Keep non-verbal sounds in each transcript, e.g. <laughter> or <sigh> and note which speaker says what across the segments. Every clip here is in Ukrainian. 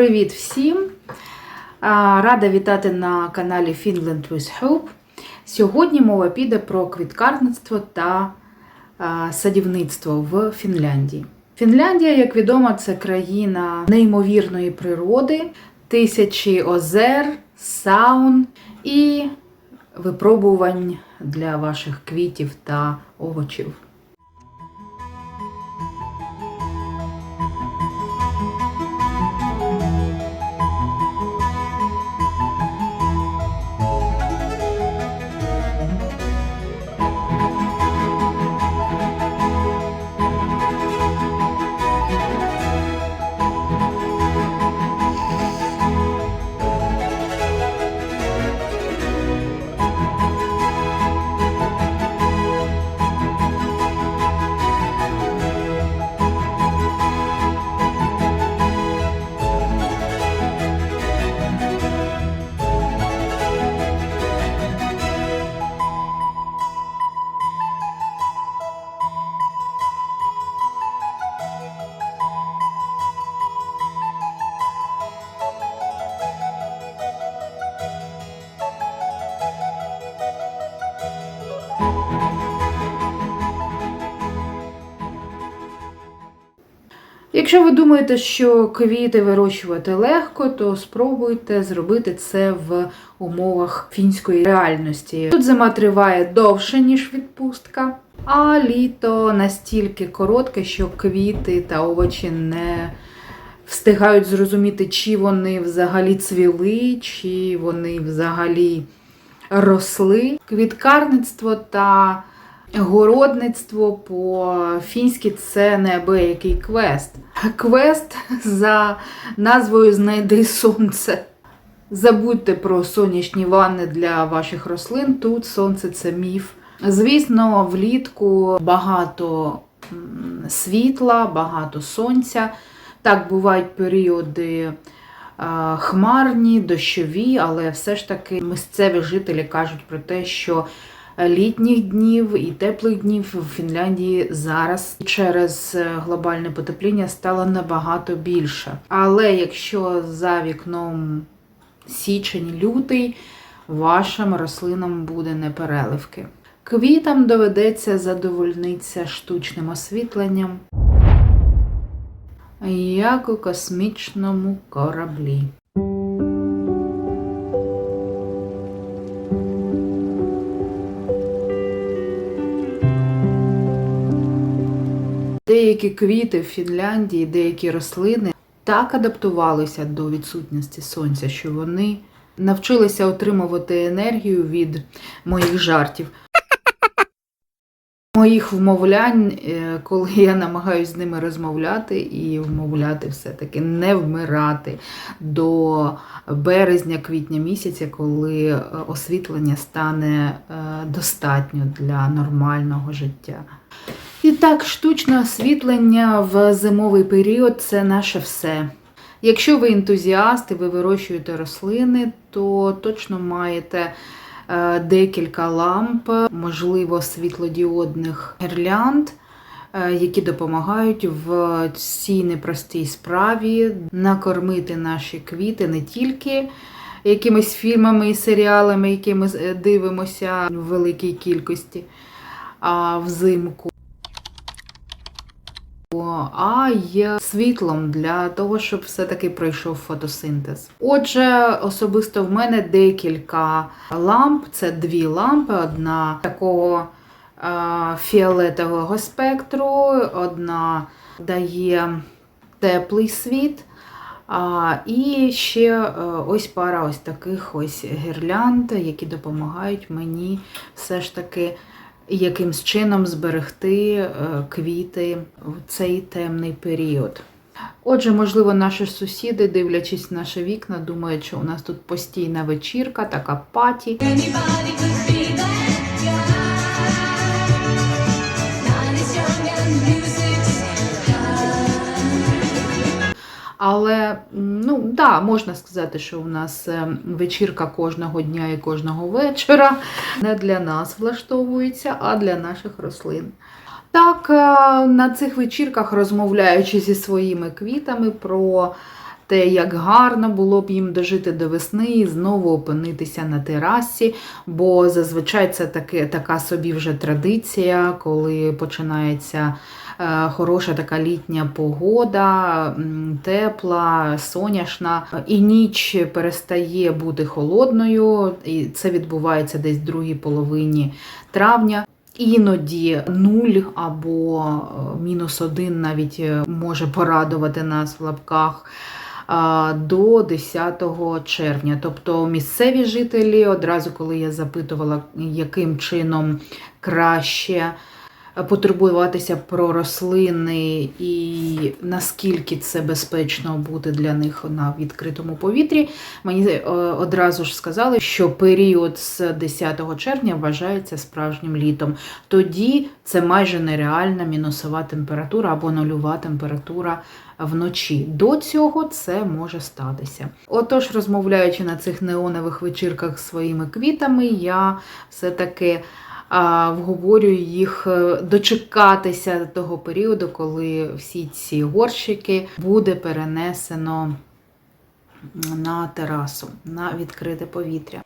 Speaker 1: Привіт всім! Рада вітати на каналі Finland with Hope. Сьогодні мова піде про квіткарництво та садівництво в Фінляндії. Фінляндія, як відомо, це країна неймовірної природи, тисячі озер, саун і випробувань для ваших квітів та овочів. Якщо ви думаєте, що квіти вирощувати легко, то спробуйте зробити це в умовах фінської реальності. Тут зима триває довше, ніж відпустка, а літо настільки коротке, що квіти та овочі не встигають зрозуміти, чи вони взагалі цвіли, чи вони взагалі росли. Квіткарництво та Городництво по-фінськи це неабиякий квест. Квест за назвою Знайди сонце. Забудьте про сонячні ванни для ваших рослин. Тут сонце це міф. Звісно, влітку багато світла, багато сонця. Так бувають періоди хмарні, дощові, але все ж таки місцеві жителі кажуть про те, що літніх днів і теплих днів в Фінляндії зараз через глобальне потепління стало набагато більше. Але якщо за вікном січень-лютий, вашим рослинам буде непереливки. Квітам доведеться задовольнитися штучним освітленням, як у космічному кораблі. Деякі квіти в Фінляндії, деякі рослини так адаптувалися до відсутності сонця, що вони навчилися отримувати енергію від моїх жартів. Моїх вмовлянь, е, коли я намагаюся з ними розмовляти і вмовляти все-таки не вмирати до березня-квітня місяця, коли е, освітлення стане е, достатньо для нормального життя. І так, штучне освітлення в зимовий період це наше все. Якщо ви ентузіаст і ви вирощуєте рослини, то точно маєте е, декілька ламп, можливо, світлодіодних гірлянд, е, які допомагають в цій непростій справі накормити наші квіти не тільки якимись фільмами і серіалами, які ми е, дивимося в великій кількості, а взимку а й світлом для того, щоб все-таки пройшов фотосинтез. Отже, особисто в мене декілька ламп. Це дві лампи, одна такого е, фіолетового спектру, одна дає теплий світ. А, І ще е, ось пара ось таких ось гірлянд, які допомагають мені все ж таки якимсь чином зберегти е, квіти в цей темний період. Отже, можливо, наші сусіди, дивлячись наші вікна, думають, що у нас тут постійна вечірка, така паті.
Speaker 2: Anybody could be that
Speaker 1: Але ну да, можна сказати, що у нас е, вечірка кожного дня і кожного вечора не для нас влаштовується, а для наших рослин. Так, е, на цих вечірках, розмовляючи зі своїми квітами про те, як гарно було б їм дожити до весни і знову опинитися на терасі, бо зазвичай це таке, така собі вже традиція, коли починається хороша така літня погода, тепла, соняшна, і ніч перестає бути холодною, і це відбувається десь в другій половині травня. Іноді нуль або е, мінус один навіть е, може порадувати нас в лапках до 10 червня. Тобто місцеві жителі, одразу коли я запитувала, яким чином краще потурбуватися про рослини і наскільки це безпечно бути для них на відкритому повітрі, мені е, одразу ж сказали, що період з 10 червня вважається справжнім літом. Тоді це майже нереальна мінусова температура або нульова температура вночі. До цього це може статися. Отож, розмовляючи на цих неонових вечірках своїми квітами, я все-таки вговорюю їх е, дочекатися того періоду, коли всі ці горщики буде перенесено на терасу, на відкрите повітря.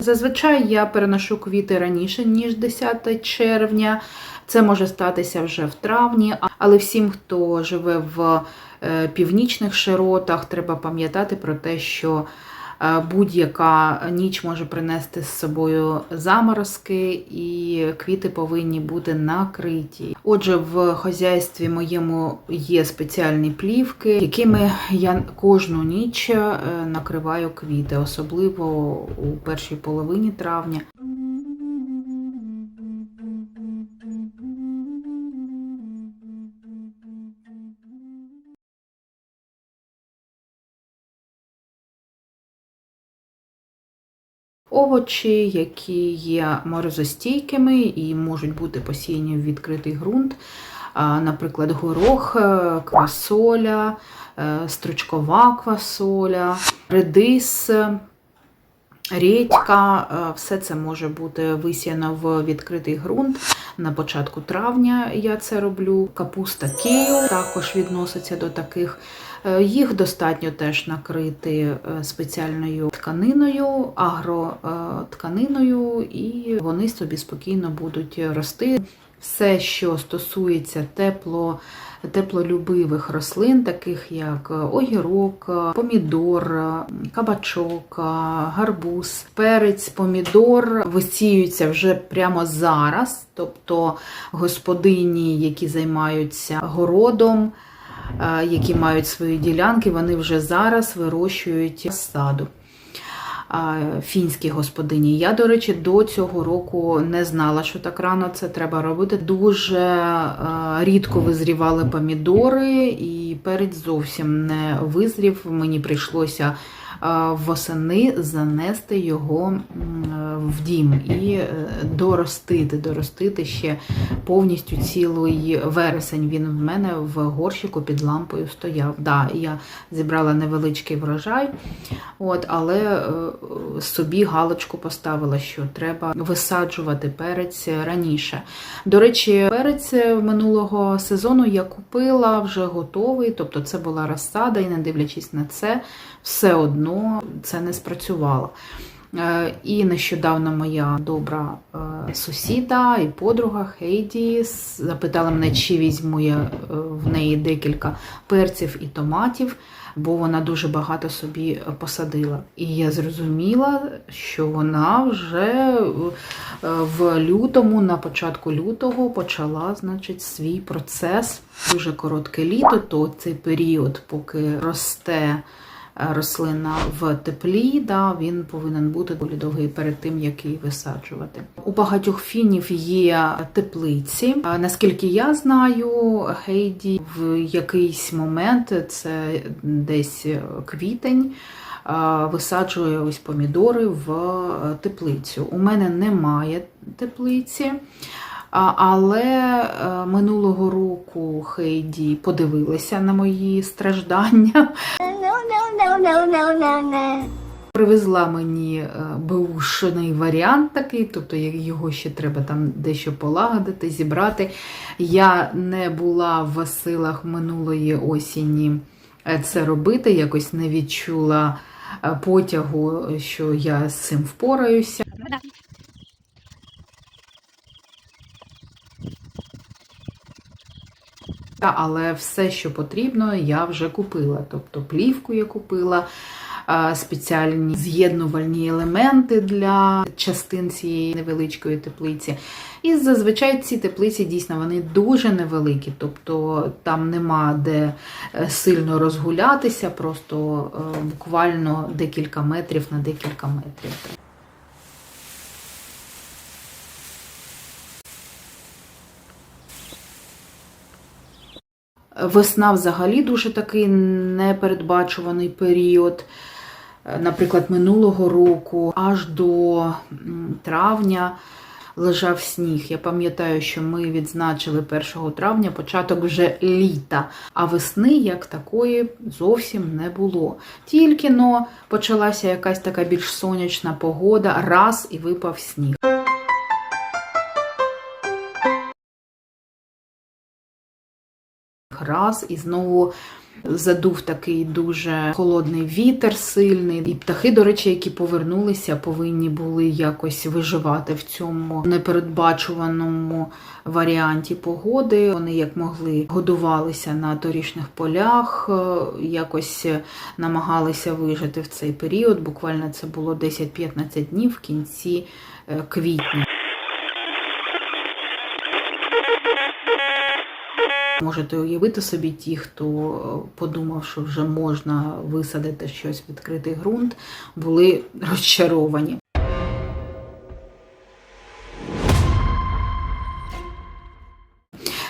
Speaker 1: Зазвичай я переношу квіти раніше, ніж 10 червня. Це може статися вже в травні, але всім, хто живе в е, північних широтах, треба пам'ятати про те, що е, будь-яка ніч може принести з собою заморозки, і квіти повинні бути накриті. Отже, в хазяйстві моєму є спеціальні плівки, якими я кожну ніч е, накриваю квіти, особливо у першій половині травня. Овочі, які є морозостійкими і можуть бути посіяні в відкритий ґрунт, наприклад, горох, е, квасоля, е, стручкова квасоля, редис, рідька, е, все це може бути висіяно в відкритий ґрунт. На початку травня я це роблю. Капуста Київ також відноситься до таких. Е, Їх достатньо теж накрити е, спеціальною тканиною, агротканиною, і вони собі спокійно будуть рости. Все, що стосується тепло, теплолюбивих рослин, таких як огірок, помідор, кабачок, гарбуз, перець, помідор висіються вже прямо зараз. Тобто господині, які займаються городом, е, які мають свої ділянки, вони вже зараз вирощують саду. Фінські господині. Я, до речі, до цього року не знала, що так рано це треба робити. Дуже е, рідко визрівали помідори, і перець зовсім не визрів. Мені прийшлося е, восени занести його е, в дім і е, доростити, доростити ще повністю цілий вересень. Він в мене в горщику під лампою стояв. Да, я зібрала невеличкий врожай, от, але е, собі галочку поставила, що треба висаджувати перець раніше. До речі, перець минулого сезону я купила вже готовий, тобто це була розсада, і не дивлячись на це, все одно це не спрацювало. Е, І нещодавно моя добра е, сусіда і подруга Хейді запитала мене, чи візьму я е, в неї декілька перців і томатів, бо вона дуже багато собі посадила. І я зрозуміла, що вона вже в лютому, на початку лютого, почала значить, свій процес. Дуже коротке літо, то цей період, поки росте рослина в теплі, да, він повинен бути доволі довгий перед тим, як її висаджувати. У багатьох фінів є теплиці. Наскільки я знаю, Хейді в якийсь момент, це десь квітень, висаджує ось помідори в е, теплицю. У мене немає теплиці. Але е, минулого року Хейді подивилася на мої страждання Привезла мені беушений варіант такий, тобто його ще треба там дещо полагодити, зібрати. Я не була в силах минулої осені е, це робити, якось не відчула е, потягу, що я з цим впораюся. Та, Але все, що потрібно, я вже купила. Тобто плівку я купила, спеціальні з'єднувальні елементи для частин цієї невеличкої теплиці. І зазвичай ці теплиці дійсно вони дуже невеликі, тобто там нема де е, сильно розгулятися, просто е, буквально декілька метрів на декілька метрів. Весна взагалі дуже такий непередбачуваний період. Наприклад, минулого року аж до травня лежав сніг. Я пам'ятаю, що ми відзначили 1 травня початок вже літа, а весни як такої зовсім не було. Тільки но почалася якась така більш сонячна погода, раз і випав сніг. Раз і знову задув такий дуже холодний вітер сильний. І птахи, до речі, які повернулися, повинні були якось виживати в цьому непередбачуваному варіанті погоди. Вони як могли годувалися на торішніх полях, е, якось намагалися вижити в цей період. Буквально це було 10-15 днів в кінці е, квітня. Можете уявити собі ті, хто е, подумав, що вже можна висадити щось в відкритий ґрунт, були <laughs> розчаровані.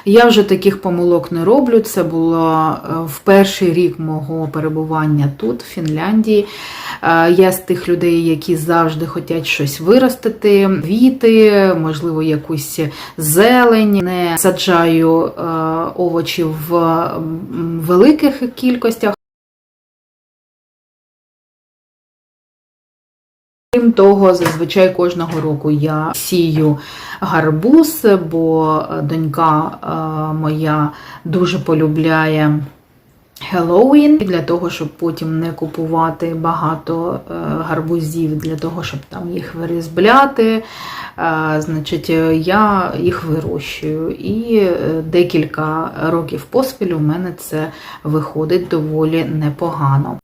Speaker 1: Я вже таких помилок не роблю. Це було е, в перший рік мого перебування тут, в Фінляндії. Е, Я з тих людей, які завжди хочуть щось виростити, квіти, можливо, якусь зелень. Не саджаю овочів овочі в великих кількостях. Крім того, зазвичай кожного року я сію гарбуз, бо донька е, моя дуже полюбляє Хеллоуін для того, щоб потім не купувати багато е, гарбузів для того, щоб там їх вирізбляти. Е, Значить, е, я їх вирощую. І е, декілька років поспіль у мене це виходить доволі непогано.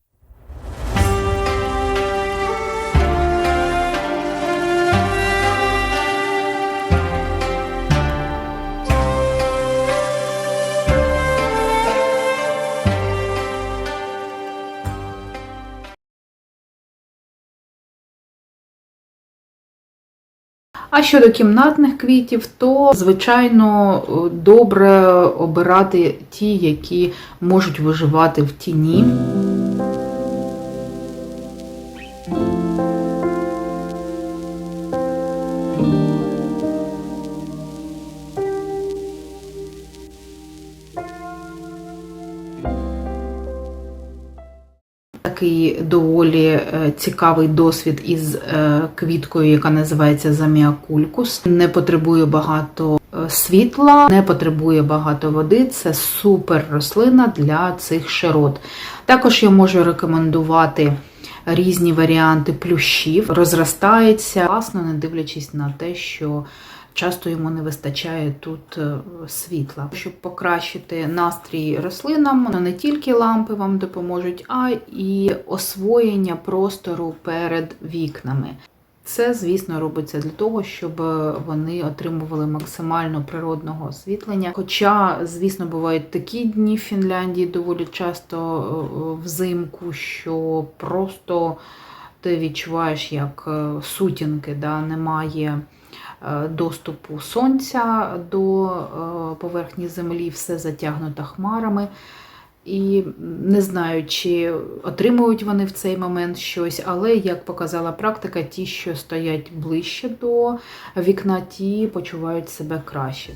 Speaker 1: А щодо кімнатних квітів, то звичайно добре обирати ті, які можуть виживати в тіні. Такий доволі е, цікавий досвід із е, квіткою, яка називається заміакулькус. Не потребує багато е, світла, не потребує багато води. Це супер рослина для цих широт. Також я можу рекомендувати різні варіанти плющів. Розростається класно, не дивлячись на те, що часто йому не вистачає тут е, світла. Щоб покращити настрій рослинам, ну, не тільки лампи вам допоможуть, а і освоєння простору перед вікнами. Це, звісно, робиться для того, щоб вони отримували максимально природного освітлення. Хоча, звісно, бувають такі дні в Фінляндії доволі часто е, взимку, що просто ти відчуваєш, як е, сутінки, да, немає е, доступу сонця до е, поверхні землі, все затягнуто хмарами. І не знаю, чи отримують вони в цей момент щось, але як показала практика, ті, що стоять ближче до вікна, ті почувають себе краще.